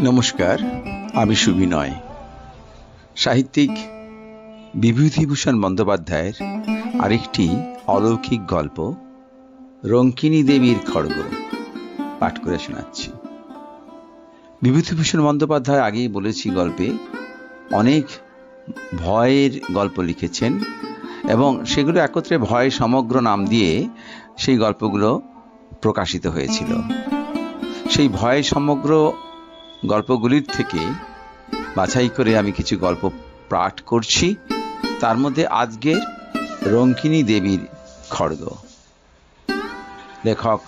নমস্কার, আমি সুবিনয়। সাহিত্যিক বিভূতিভূষণ বন্দ্যোপাধ্যায়ের আরেকটি অলৌকিক গল্প, রঙ্কিনী দেবীর খড়গ, পাঠ করে শোনাচ্ছি। বিভূতিভূষণ বন্দ্যোপাধ্যায় আগেই বলেছি গল্পে, অনেক ভয়ের গল্প লিখেছেন এবং সেগুলো একত্রে ভয় সমগ্র নাম দিয়ে সেই গল্পগুলো প্রকাশিত হয়েছিল। সেই ভয় সমগ্র গল্পগুলির থেকে বাছাই করে আমি কিছু গল্প পাঠ করছি। তার মধ্যে আজকের রঙ্কিনী দেবীর খড়গ। লেখক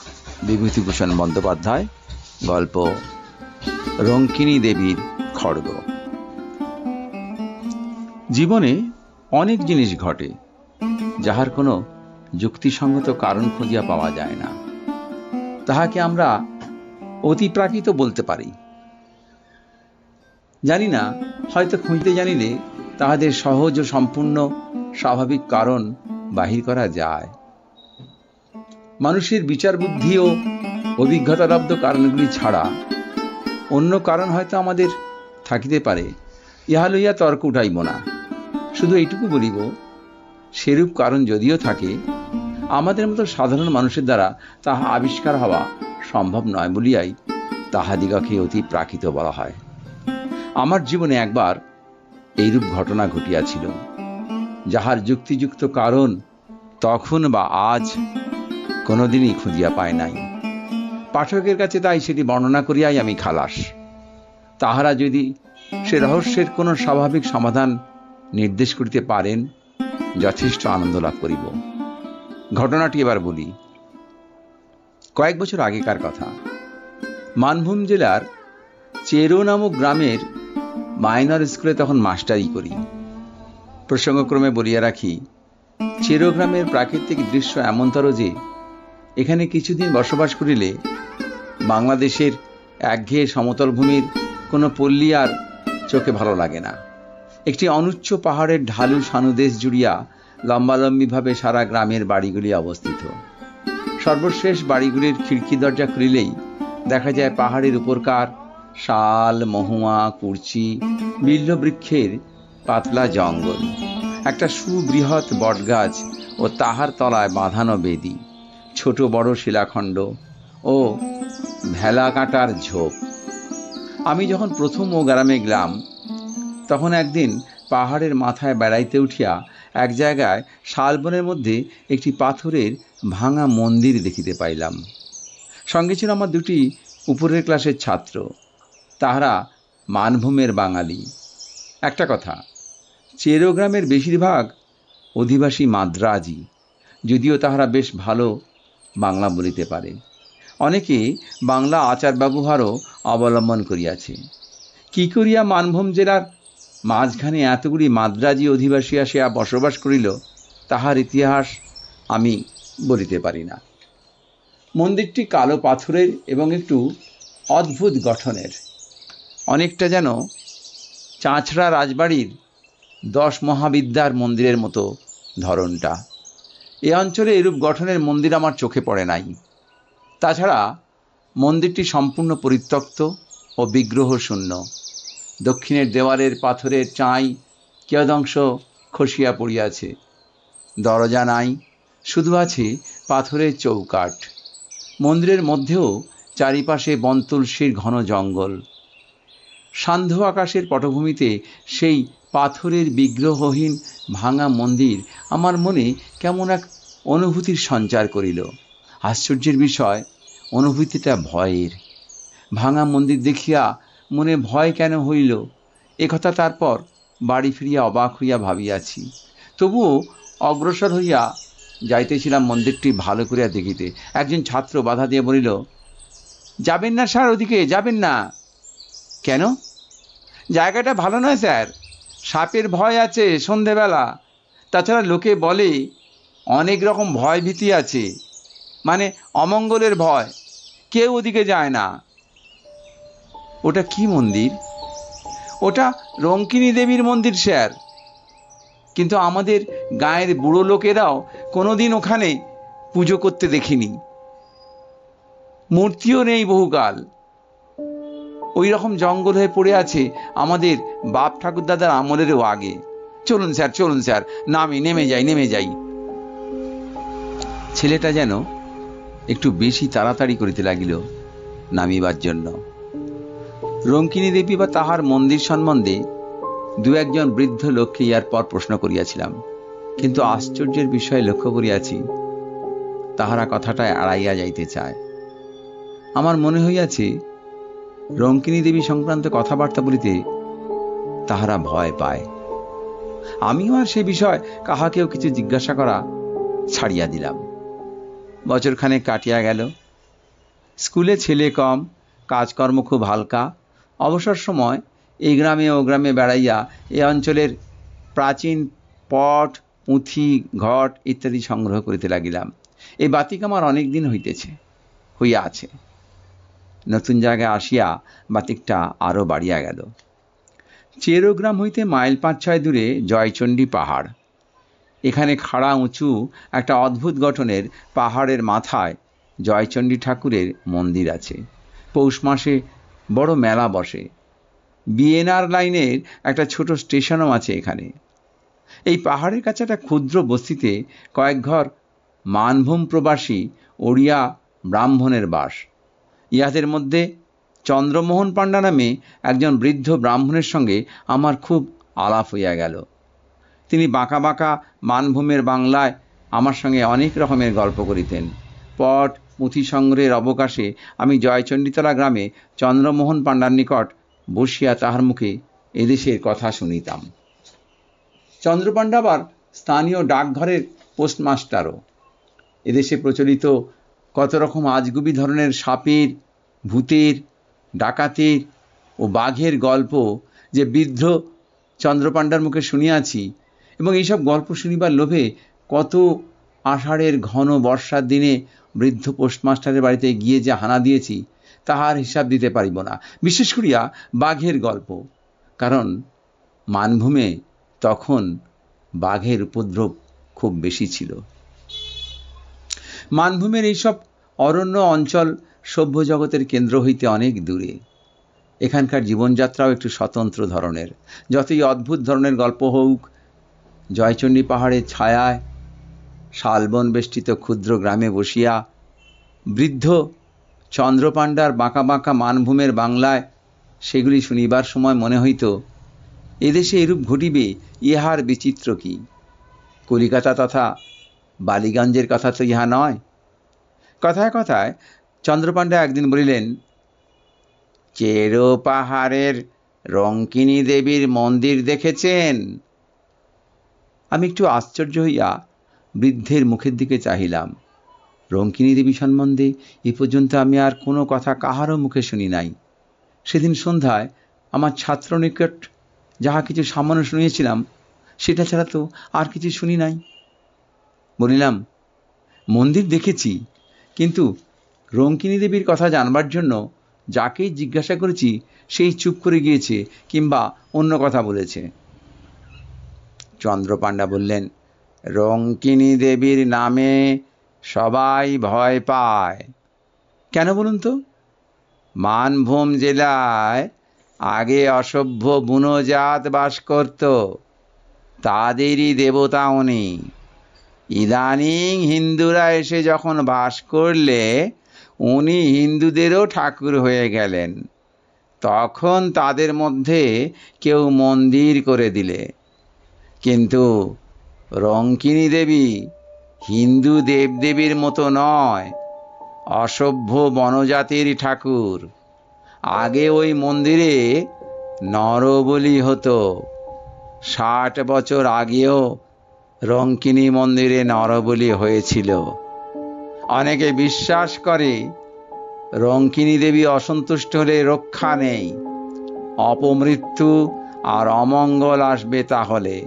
বিভূতিভূষণ বন্দ্যোপাধ্যায়, গল্প রঙ্কিনী দেবীর খড়গ। জীবনে অনেক জিনিস ঘটে, যাহার কোনো যুক্তিসঙ্গত কারণ খুঁজিয়া পাওয়া যায় না। তাহাকে আমরা অতিপ্রাকৃত বলতে পারি। জানি না, হয়তো খুঁজতে জানিলে তাহাদের সহজ ও সম্পূর্ণ স্বাভাবিক কারণ বাহির করা যায়। মানুষের বিচার বুদ্ধি ও অভিজ্ঞতালব্ধ কারণগুলি ছাড়া অন্য কারণ হয়তো আমাদের থাকিতে পারে, ইহা লইয়া তর্ক উঠাইব না। শুধু এইটুকু বলিব, সেরূপ কারণ যদিও থাকে, আমাদের মতো সাধারণ মানুষের দ্বারা তাহা আবিষ্কার হওয়া সম্ভব নয় বলিয়াই তাহাদিগকে অতি প্রাকৃত বলা হয়। আমার জীবনে একবার এইরূপ ঘটনা ঘটিয়াছিল, যাহার যুক্তিযুক্ত কারণ তখন বা আজ কোনোদিনই খুঁজিয়া পায় নাই। পাঠকের কাছে তাই সেটি বর্ণনা করিয়াই আমি খালাস। তাহারা যদি সে রহস্যের কোনো স্বাভাবিক সমাধান নির্দেশ করিতে পারেন, যথেষ্ট আনন্দ লাভ করিব। ঘটনাটি এবার বলি। কয়েক বছর আগেকার কথা। মানভূম জেলার চেরো নামক গ্রামের মাইনর স্কুলে তখন মাস্টারি করি। প্রসঙ্গক্রমে বলিয়া রাখি, চেরো গ্রামের প্রাকৃতিক দৃশ্য এমনতর যে, এখানে কিছুদিন বসবাস করিলে বাংলাদেশের একঘেয়ে সমতল ভূমির কোনো পল্লী আর চোখে ভালো লাগে না। একটি অনুচ্চ পাহাড়ের ঢালু সানুদেশ জুড়িয়া লম্বালম্বিভাবে সারা গ্রামের বাড়িগুলি অবস্থিত। সর্বশেষ বাড়িগুলির খিড়কি দরজা খুলিলেই দেখা যায় পাহাড়ের উপরকার শাল, মহুয়া, কুর্চি বিল্ল বৃক্ষের পাতলা জঙ্গল। একটা সুবৃহৎ বটগাছ ও তাহার তলায় বাঁধানো বেদি, ছোট বড় শিলাখণ্ড ও ভেলা কাটার ঝোপ। আমি যখন প্রথম ও গ্রামে গেলাম, তখন একদিন পাহাড়ের মাথায় বেড়াইতে উঠিয়া এক জায়গায় শালবনের মধ্যে একটি পাথরের ভাঙা মন্দির দেখিতে পাইলাম। সঙ্গে ছিল আমার দুটি উপরের ক্লাসের ছাত্র। তাহারা মানভূমের বাঙালি। একটা কথা চেরো গ্রামের বেশিরভাগ অধিবাসী মাদ্রাজি, যদিও তাহারা বেশ ভালো বাংলা বলিতে পারে। অনেকে বাংলা আচার ব্যবহারও অবলম্বন করিয়াছে। কি করিয়া মানভূম জেলার মাঝখানে এতগুলি মাদ্রাজি অধিবাসী আসিয়া বসবাস করিল, তাহার ইতিহাস আমি বলিতে পারি না। মন্দিরটি কালো পাথরের এবং একটু অদ্ভুত গঠনের। অনেকটা যেন চাঁচড়া রাজবাড়ির দশ মহাবিদ্যার মন্দিরের মতো ধরনটা। এ অঞ্চলে এরূপ গঠনের মন্দির আমার চোখে পড়ে নাই। তাছাড়া মন্দিরটি সম্পূর্ণ পরিত্যক্ত ও বিগ্রহ শূন্য দক্ষিণের দেওয়ালের পাথরের চাঁই কিয়দংশ খসিয়া পড়িয়াছে। দরজা নাই, শুধু আছে পাথরের চৌকাঠ। মন্দিরের মধ্যেও চারিপাশে বনতুলসীর ঘন জঙ্গল। সান্ধ্য আকাশের পটভূমিতে সেই পাথরের বিগ্রহহীন ভাঙা মন্দির আমার মনে কেমন এক অনুভূতির সঞ্চার করিল। আশ্চর্যের বিষয়, অনুভূতিটা ভয়ের। ভাঙা মন্দির দেখিয়া মনে ভয় কেন হইল? একথা তারপর বাড়ি ফিরিয়া অবাক হইয়া ভাবিয়াছি। তবুও অগ্রসর হইয়া যাইতেছিলাম মন্দিরটি ভালো করিয়া দেখিতে। একজন ছাত্র বাধা দিয়ে বলিল, যাবেন না স্যার, ওদিকে যাবেন না। কেন? জায়গাটা ভালো নয়, স্যার। সাপের ভয় আছে সন্ধেবেলা। তাছাড়া লোকে বলে, অনেক রকম ভয় ভীতি আছে। মানে অমঙ্গলের ভয়। কেউ ওদিকে যায় না। ওটা কি মন্দির? ওটা রঙ্কিনী দেবীর মন্দির, স্যার। কিন্তু আমাদের গায়ের বুড়ো লোকেরাও কোনোদিন ওখানে পুজো করতে দেখিনি। মূর্তিও নেই বহুকাল। ওই রকম জঙ্গল হয়ে পড়ে আছে আমাদের বাপ ঠাকুর দাদার আমলেরও আগে। চলুন স্যার চলুন স্যার। নামি, নেমে যাই নেমে যাই। ছেলেটা যেন একটু বেশি তাড়াতাড়ি করিতে লাগিল নামিবার জন্য। রঙ্কিনী দেবী বা তাহার মন্দির সম্বন্ধে দু একজন বৃদ্ধ লোককে ইয়ার পর প্রশ্ন করিয়াছিলাম। কিন্তু আশ্চর্যের বিষয়ে লক্ষ্য করিয়াছি, তাহারা কথাটায় আড়াইয়া যাইতে চায়। আমার মনে হইয়াছে রঙ্কিনী দেবী সংক্রান্ত কথাবার্তা বলিতে তাহারা ভয় পায়। আমিও আর সে বিষয় কাহাকেও কিছু জিজ্ঞাসা করা ছাড়িয়া দিলাম। বছরখানেক কাটিয়া গেল। স্কুলে ছেলে কম, কাজকর্ম খুব হালকা। অবসর সময় এই গ্রামে ও গ্রামে বেড়াইয়া এ অঞ্চলের প্রাচীন পট, পুঁথি, ঘট ইত্যাদি সংগ্রহ করিতে লাগিলাম। এই বাতিক আমার অনেক দিন হইতেছে, হইয়া আছে। নতুন জায়গায় আসিয়া বাতিকটা আরও বাড়িয়া গেল। চেরোগ্রাম হইতে মাইল পাঁচ ছয় দূরে জয়চণ্ডী পাহাড়। এখানে খাড়া উঁচু একটা অদ্ভুত গঠনের পাহাড়ের মাথায় জয়চণ্ডী ঠাকুরের মন্দির আছে। পৌষ মাসে বড় মেলা বসে। বিএনআর লাইনের একটা ছোট স্টেশনও আছে এখানে। এই পাহাড়ের কাছে একটা ক্ষুদ্র বস্তিতে কয়েক ঘর মানভূম প্রবাসী ওড়িয়া ব্রাহ্মণের বাস। ইহাদের মধ্যে চন্দ্রমোহন পাণ্ডা নামে একজন বৃদ্ধ ব্রাহ্মণের সঙ্গে আমার খুব আলাপ হইয়া গেল। তিনি বাঁকা বাঁকা মানভূমের বাংলায় আমার সঙ্গে অনেক রকমের গল্প করিতেন। পট পুঁথি সংগ্রহের অবকাশে আমি জয়চণ্ডীতলা গ্রামে চন্দ্রমোহন পাণ্ডার নিকট বসিয়া তাহার মুখে এদেশের কথা শুনিতাম। চন্দ্রপাণ্ডা আবার স্থানীয় ডাকঘরের পোস্টমাস্টারও। এদেশে প্রচলিত কত রকম আজগুবি ধরনের সাপের, ভূতের, ডাকাতের ও বাঘের গল্প যে বৃদ্ধ চন্দ্রপাণ্ডার মুখে শুনিয়াছি এবং এইসব গল্প শুনিবার লোভে কত আষাঢ়ের ঘন বর্ষার দিনে বৃদ্ধ পোস্টমাস্টারের বাড়িতে গিয়ে যে হানা দিয়েছি, তাহার হিসাব দিতে পারিব না। বিশেষ করিয়া বাঘের গল্প। কারণ মানভূমে তখন বাঘের উপদ্রব খুব বেশি ছিল। মানভূমের এইসব অরণ্য অঞ্চল সভ্য জগতের কেন্দ্র হইতে অনেক দূরে। এখানকার জীবনযাত্রাও একটু স্বতন্ত্র ধরনের। যতই অদ্ভুত ধরনের গল্প হোক, জয়চণ্ডী পাহাড়ের ছায়ায় শালবন বেষ্টিত ক্ষুদ্র গ্রামে বসিয়া, বৃদ্ধ চন্দ্রপাণ্ডার বাঁকা বাঁকা মানভূমের বাংলায় সেগুলি শুনিবার সময় মনে হইত, এদেশে এরূপ ঘটিবে, ইহার বিচিত্র কি? কলিকাতা তথা বালিগঞ্জের কথা তো ইহা নয়। কথায় কথায় চন্দ্রপাণ্ডা একদিন বলিলেন, চেরো পাহাড়ের রঙ্কিনী দেবীর মন্দির দেখেছেন? আমি একটু আশ্চর্য হইয়া বৃদ্ধের মুখের দিকে চাহিলাম। রঙ্কিনী দেবী সম্বন্ধে এ পর্যন্ত আমি আর কোনো কথা কাহারও মুখে শুনি নাই। সেদিন সন্ধ্যায় আমার ছাত্র নিকট যাহা কিছু সামান্য শুনিয়েছিলাম, সেটা ছাড়া তো আর কিছু শুনি নাই। বলিলাম, মন্দির দেখেছি, কিন্তু রঙ্কিনী দেবীর কথা জানবার জন্য যাকেই জিজ্ঞাসা করেছি, সেই চুপ করে গিয়েছে কিংবা অন্য কথা বলেছে। চন্দ্রপাণ্ডা বললেন, রঙ্কিনী দেবীর নামে সবাই ভয় পায়। কেন বলুন তো? মানভূম জেলায় আগে অসভ্য বুনো জাত বাস করত, তাদেরই দেবতা উনি। ইদানিং হিন্দুরা এসে যখন বাস করলে, উনি হিন্দুদেরও ঠাকুর হয়ে গেলেন। তখন তাদের মধ্যে কেউ মন্দির করে দিলে। কিন্তু রঙ্কিনী দেবী হিন্দু দেবদেবীর মতো নয়, অসভ্য বনজাতির ঠাকুর। আগে ওই মন্দিরে নরবলি হতো। ষাট বছর আগেও রঙ্কিনী মন্দিরে নরবলি হয়েছিল। অনেকে বিশ্বাস করে রঙ্কিনী দেবী অসন্তুষ্ট হলে রক্ষা নেই। অপমৃত্যু আর অমঙ্গল আসবে তাহলে।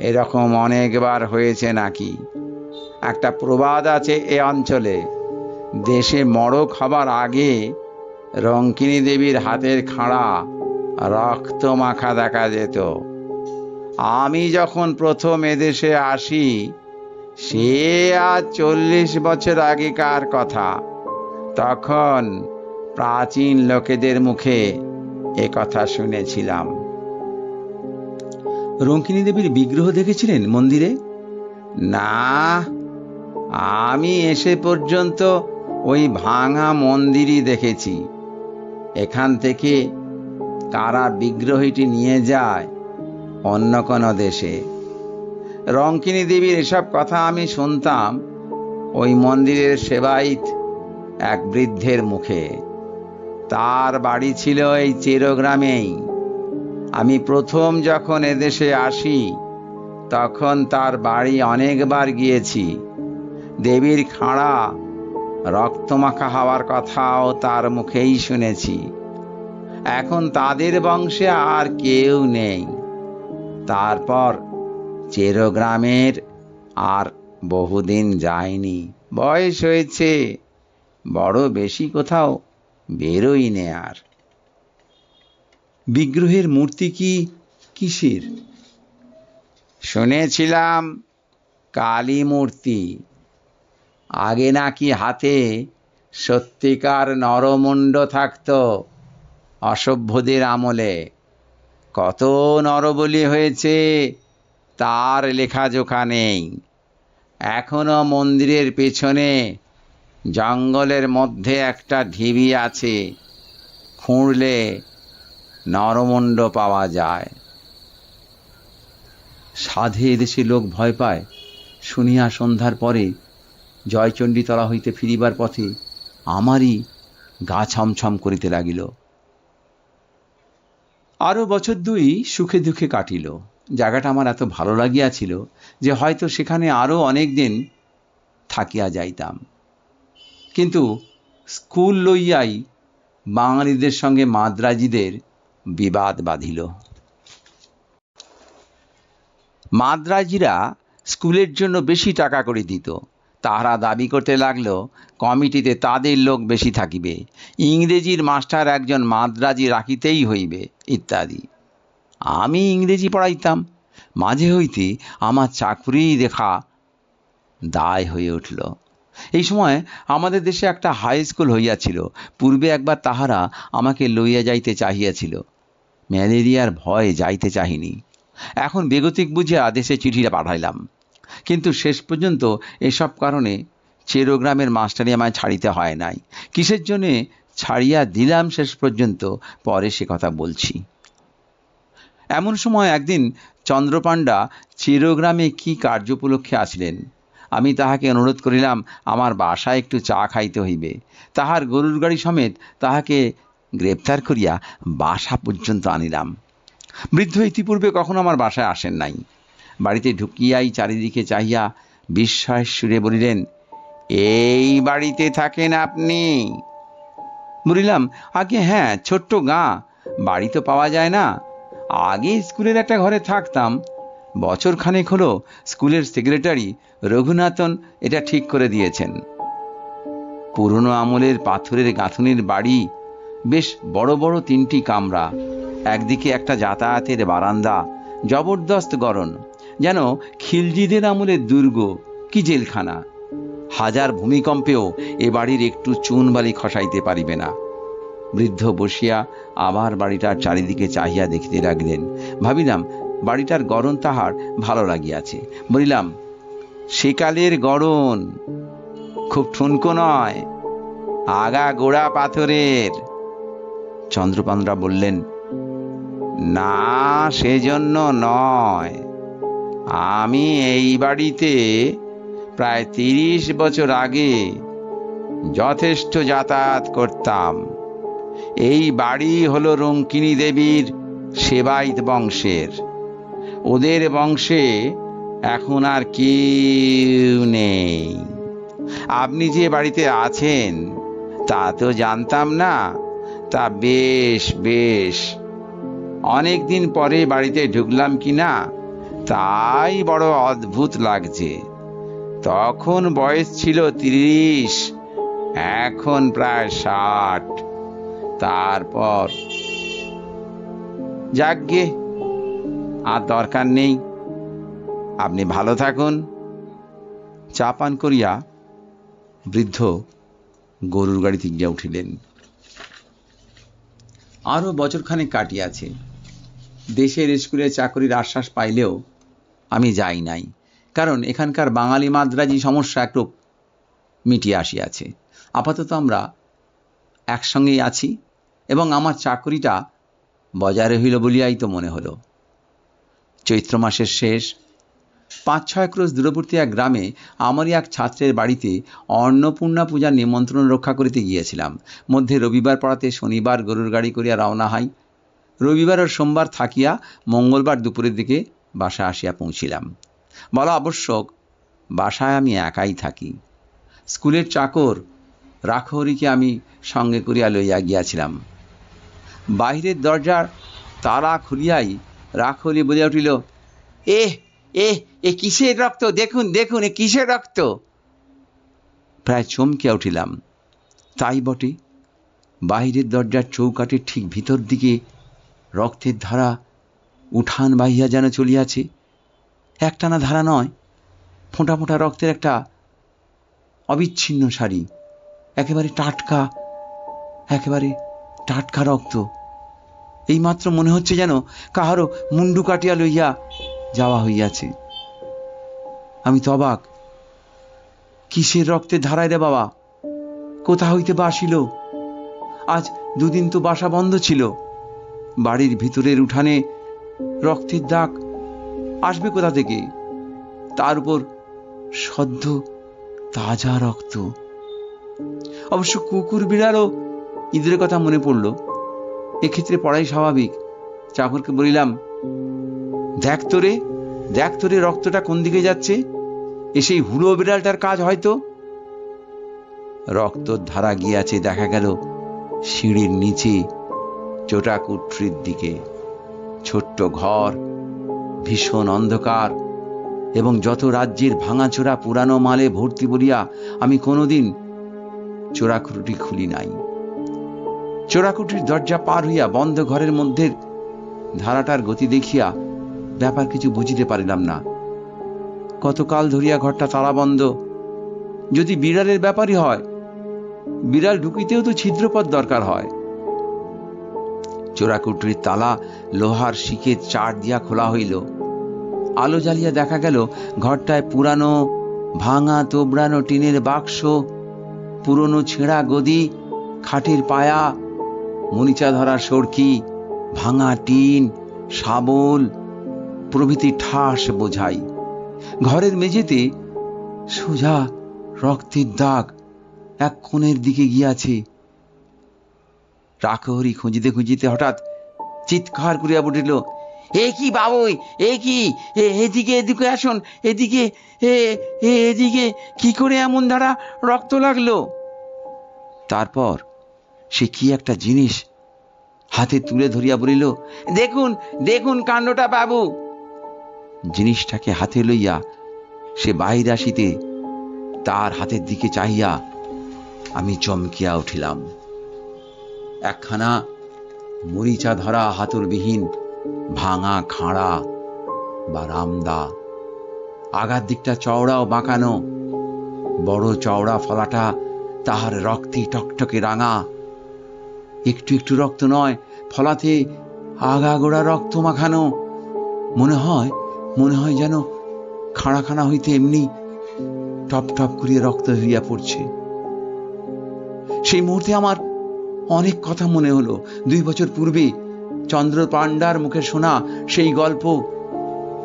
এরকম অনেকবার হয়েছে নাকি? একটা প্রবাদ আছে এ অঞ্চলে। দেশে মড়ক হবার আগে রঙ্কিনী দেবীর হাতের খাড়া রক্ত মাখা দেখা যেত। আমি যখন প্রথম এদেশে আসি সে আজ চল্লিশ বছর আগেকার কথা। তখন প্রাচীন লোকেদের মুখে এ কথা শুনেছিলাম। রঙ্কিনী দেবীর বিগ্রহ দেখেছিলেন মন্দিরে? না আমি এসে পর্যন্ত ওই ভাঙা মন্দিরই দেখেছি। এখান থেকে কারা বিগ্রহটি নিয়ে যায় অন্য কোনো দেশে রঙ্কিনী দেবীর এসব কথা আমি শুনতাম ওই মন্দিরের সেবাইত এক বৃদ্ধের মুখে। তার বাড়ি ছিল এই চেরোগ্রামেই। আমি প্রথম যখন এদেশে আসি, তখন তার বাড়ি অনেকবার গিয়েছি। দেবীর খাঁড়া, রক্তমাখা হওয়ার কথাও তার মুখেই শুনেছি। এখন তাদের বংশে আর কেউ নেই। তারপর চেরোগ্রামের আর বহুদিন যায়নি। বয়স হয়েছে, বড় বেশি কোথাও বেরোই নে আর। বিগ্রহের মূর্তি কি কিসের? শুনেছিলাম কালী মূর্তি। আগে নাকি হাতে সত্যিকার নরমুণ্ড থাকত অসভ্যদের আমলে। কত নরবলি হয়েছে, তার লেখাজোখা নেই। এখনও মন্দিরের পেছনে, জঙ্গলের মধ্যে একটা ঢিবি আছে, খুঁড়লে নরমুণ্ড পাওয়া যায়। সাধে এদেশে লোক ভয় পায়। শুনিয়া সন্ধ্যার পরে জয়চণ্ডীতলা হইতে ফিরিবার পথে আমারই গা ছমছম করিতে লাগিল। আরও বছর দুই সুখে দুঃখে কাটিল। জায়গাটা আমার এত ভালো লাগিয়াছিল যে হয়তো সেখানে আরও অনেক দিন থাকিয়া যাইতাম। কিন্তু স্কুল লইয়াই বাঙালিদের সঙ্গে মাদ্রাজিদের বিবাদ বাঁধিল। মাদ্রাজিরা স্কুলের জন্য বেশি টাকা করে দিত। তাহারা দাবি করতে লাগল, কমিটিতে তাদের লোক বেশি থাকিবে। ইংরেজির মাস্টার একজন মাদ্রাজি রাখিতেই হইবে। ইত্যাদি। আমি ইংরেজি পড়াইতাম, মাঝে হইতে আমার চাকরি দেখা দায় হয়ে উঠল। এই সময় আমাদের দেশে একটা হাই স্কুল হইয়াছিল, পূর্বে একবার তাহারা আমাকে লইয়া যাইতে চাহিয়াছিল। ম্যালেরিয়ার ভয়ে যাইতে চাহিনি। এখন বেগতিক বুঝিয়া দেশে চিঠিটা পাঠাইলাম। কিন্তু শেষ পর্যন্ত এসব কারণে চেরোগ্রামের মাস্টারি আমায় ছাড়িতে হয় নাই। কিসের জন্যে ছাড়িয়া দিলাম শেষ পর্যন্ত, পরে সে কথা বলছি। এমন সময় একদিন চন্দ্রপাণ্ডা চিরগ্রামে কি কার্য উপলক্ষে আসিলেন? আমি তাহাকে অনুরোধ করিলাম, আমার বাসায় একটু চা খাইতে হইবে। তাহার গরুর গাড়ি সমেত তাহাকে গ্রেপ্তার করিয়া বাসা পর্যন্ত আনিলাম। বৃদ্ধ ইতিপূর্বে কখনো আমার বাসায় আসেন নাই। বাড়িতে ঢুকিয়াই চারিদিকে চাহিয়া বিস্ময়ের সুরে বলিলেন, এই বাড়িতে থাকেন আপনি? বলিলাম, আগে হ্যাঁ ছোট্ট গাঁ, বাড়ি তো পাওয়া যায় না। আগে স্কুলের একটা ঘরে থাকতাম। বছর খানেক হলো স্কুলের সেক্রেটারি রঘুনাথন এটা ঠিক করে দিয়েছেন। পুরনো আমলের পাথরের গাঁথুনির বাড়ি, বেশ বড় বড় তিনটি কামরা, একদিকে একটা যাতায়াতের বারান্দা, জবরদস্ত গরম যেন খিলজিদের আমলের দুর্গ, কি জেলখানা। হাজার ভূমিকম্পেও এ বাড়ির একটু চুন বালি খসাইতে পারিবে না। বৃদ্ধ বসিয়া আবার বাড়িটার চারিদিকে চাহিয়া দেখিতে লাগলেন। ভাবিলাম, বাড়িটার গড়ন তাহার ভালো লাগিয়াছে। বলিলাম সেকালের গড়ন খুব ঠুনকো নয়, আগা গোড়া পাথরের। চন্দ্রপান্ডা বললেন, না, সেজন্য নয়। আমি এই বাড়িতে প্রায় তিরিশ বছর আগে যথেষ্ট যাতায়াত করতাম। এই বাড়ি হলো রঙ্কিনী দেবীর সেবাইত বংশের। ওদের বংশে এখন আর কেউ নেই। আপনি যে বাড়িতে আছেন, তা তো জানতাম না, তা বেশ বেশ। অনেক দিন পরে বাড়িতে ঢুকলাম কি না তাই বড় অদ্ভুত লাগছে। তখন বয়স ছিল তিরিশ, এখন প্রায় ষাট। তারপর যাকগে, আর দরকার নেই। আপনি ভালো থাকুন। চা পান করিয়া বৃদ্ধ গরুর গাড়িতে গিয়া উঠিলেন। আরও বছরখানেক কাটিয়াছে। দেশের স্কুলে চাকরির আশ্বাস পাইলেও আমি যাই নাই। কারণ এখানকার বাঙালি মাদ্রাজি সমস্যা একটু মিটিয়ে আসিয়াছে। আপাতত আমরা একসঙ্গেই আছি এবং আমার চাকরিটা বজায় রহিল বলিয়াই তো মনে হলো। চৈত্র মাসের শেষ পাঁচ ছয় ক্রোশ দূরবর্তী এক গ্রামে আমারই এক ছাত্রের বাড়িতে অন্নপূর্ণা পূজার নিমন্ত্রণ রক্ষা করিতে গিয়েছিলাম। মধ্যে রবিবার পড়াতে শনিবার গরুর গাড়ি করিয়া রওনা হয়। রবিবার ও সোমবার থাকিয়া মঙ্গলবার দুপুরের দিকে বাসা আসিয়া পৌঁছিলাম। বলা আবশ্যক, বাসায় আমি একাই থাকি। স্কুলের চাকর রাখহরিকে আমি সঙ্গে করিয়া লইয়া গিয়াছিলাম। বাহিরের দরজার তালা খুলিয়াই রাখহরি বলিয়া উঠিল এ এ এ কিসের রক্ত? দেখুন দেখুন, এ কিসের রক্ত? প্রায় চমকে উঠিলাম। তাই বটে, বাহিরের দরজার চৌকাঠের ঠিক ভিতর দিকে রক্তের ধারা উঠান বাহিয়া যেন চলিয়াছে। একটানা ধারা নয়, ফোঁটা ফোঁটা রক্তের একটা অবিচ্ছিন্ন শাড়ি, একেবারে টাটকা একেবারে টাটকা রক্ত। এইমাত্র মনে হচ্ছে যেন কাহারও মুন্ডু কাটিয়া লইয়া যাওয়া হইয়াছে। আমি তো অবাক, কিসের রক্তের ধারায় রে বাবা? কোথা হইতে বাসিল আজ দুদিন তো বাসা বন্ধ ছিল। বাড়ির ভিতরের উঠানে রক্তের দাগ আসবে কোথা থেকে? তার উপর সদ্য তাজা রক্ত। অবশ্য কুকুর বিড়ালও ঈদের কথা মনে পড়ল। এক্ষেত্রে পড়াই স্বাভাবিক। চাকরকে বলিলাম, দেখ তোরে দেখ তোরে রক্তটা কোন দিকে যাচ্ছে? এ সেই হুড়ো বিড়ালটার কাজ হয়তো? রক্তর ধারা গিয়াছে, দেখা গেল সিঁড়ির নিচে, চোটাকুট্রির দিকে। ছোট্ট ঘর ভীষণ অন্ধকার, এবং যত রাজ্যের ভাঙাচোরা পুরানো মালে ভর্তি বলিয়া আমি কোনোদিন চোরাকুটি খুলি নাই। চোরাকুটির দরজা পার হইয়া বন্ধ ঘরের মধ্যে ধারাটার গতি দেখিয়া ব্যাপার কিছু বুঝিতে পারিলাম না। কতকাল ধরিয়া ঘরটা তালা বন্ধ। যদি বিড়ালের ব্যাপারই হয়, বিড়াল ঢুকিতেও তো ছিদ্রপথ দরকার হয়। চোরাকুটির তালা লোহার শিকের চার দিয়া খোলা হইল। আলো জ্বালিয়া দেখা গেল, ঘরটায় পুরানো, ভাঙা, তোবড়ানো টিনের বাক্স, পুরনো ছেঁড়া গদি, খাটের পায়া মনিচা ধরা সড়কি, ভাঙা টিন, শাবল, প্রভৃতি ঠাস বোঝাই। ঘরের মেঝেতে সোজা রক্তের দাগ এক কোণের দিকে গিয়াছে। রাখহরি খুঁজিতে খুঁজিতে হঠাৎ চিৎকার করিয়া উঠিল এ কি বাবুই, এ কি? এদিকে এদিকে আসুন, এদিকে, এ এদিকে। কি করে এমন ধারা রক্ত লাগল? তারপর সে কি একটা জিনিস হাতে তুলে ধরিয়া বলিল, দেখুন দেখুন কাণ্ডটা বাবু। জিনিসটাকে হাতে লইয়া সে বাহির আসিতে তার হাতের দিকে চাহিয়া আমি চমকিয়া উঠিলাম। একখানা মরিচা ধরা হাতুরবিহীন, ভাঙা খাঁড়া বা রামদা। আগার দিকটা চওড়া ও বাঁকানো, বড় চওড়া ফলাটা তাহার রক্তে টকটকে রাঙা। একটু একটু রক্ত নয়, ফলাতে আগাগোড়া রক্ত মাখানো। মনে হয় মনে হয় যেন খাড়া খানা হইতে এমনি টপ টপ করিয়া রক্ত হইয়া পড়ছে। সেই মুহূর্তে আমার অনেক কথা মনে হলো। দুই বছর পূর্বে চন্দ্র পাণ্ডার মুখে শোনা সেই গল্প,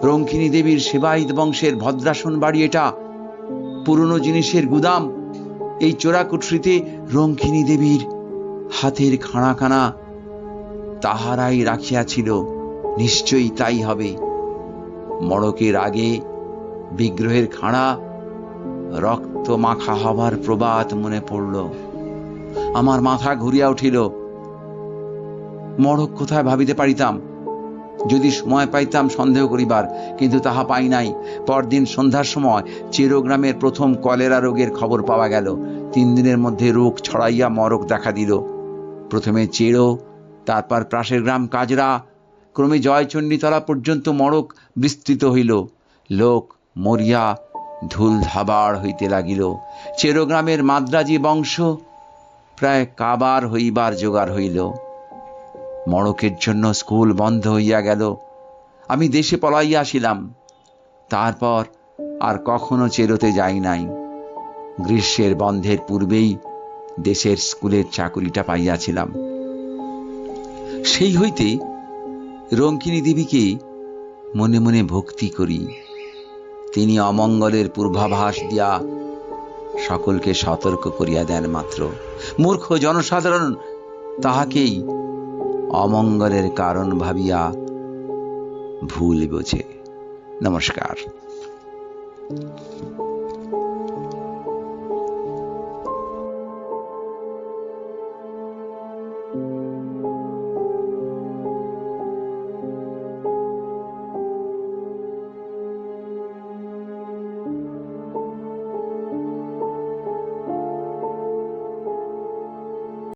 রঙ্কিনী দেবীর সেবায়িত বংশের ভদ্রাসন বাড়ি এটা, পুরনো জিনিসের গুদাম, এই চোরাকুঠরিতে রঙ্কিনী দেবীর হাতের খানাখানা তাহারাই রাখিয়াছিল। নিশ্চয়ই তাই হবে। মড়কের আগে বিগ্রহের খাঁড়া রক্ত মাখা হবার প্রবাদ মনে পড়ল। আমার মাথা ঘুরিয়া উঠিল। মড়ক কোথায় ভাবিতে পারিতাম? যদি সময় পাইতাম সন্দেহ করিবার, কিন্তু তাহা পাই নাই। পরদিন সন্ধ্যার সময় চেরোগ্রামের প্রথম কলেরা রোগের খবর পাওয়া গেল। তিন দিনের মধ্যে রোগ ছড়াইয়া মরক দেখা দিল। প্রথমে চেরো, তারপর প্রাসের গ্রাম কাজরা। ক্রমে জয়চণ্ডীতলা পর্যন্ত মড়ক বিস্তৃত হইল। লোক মরিয়া ধুল ধাবাড় হইতে লাগিল। চেরোগ্রামের মাদ্রাজি বংশ প্রায় কাবার হইবার জোগাড় হইল। মড়কের জন্য স্কুল বন্ধ হইয়া গেল। আমি দেশে পলাইয়া আসিলাম। তারপর আর কখনো চেরোতে যাই নাই। গ্রীষ্মের বন্ধের পূর্বেই দেশের স্কুলের চাকুরিটা পাইয়াছিলাম। সেই হইতে রঙ্কিনী দেবীকে মনে মনে ভক্তি করি। তিনি অমঙ্গলের পূর্বাভাস দিয়া সকলকে সতর্ক করিয়া দেন মাত্র। মূর্খ জনসাধারণ তাহাকেই অমঙ্গলের কারণ ভাবিয়া ভুল বোঝে। নমস্কার।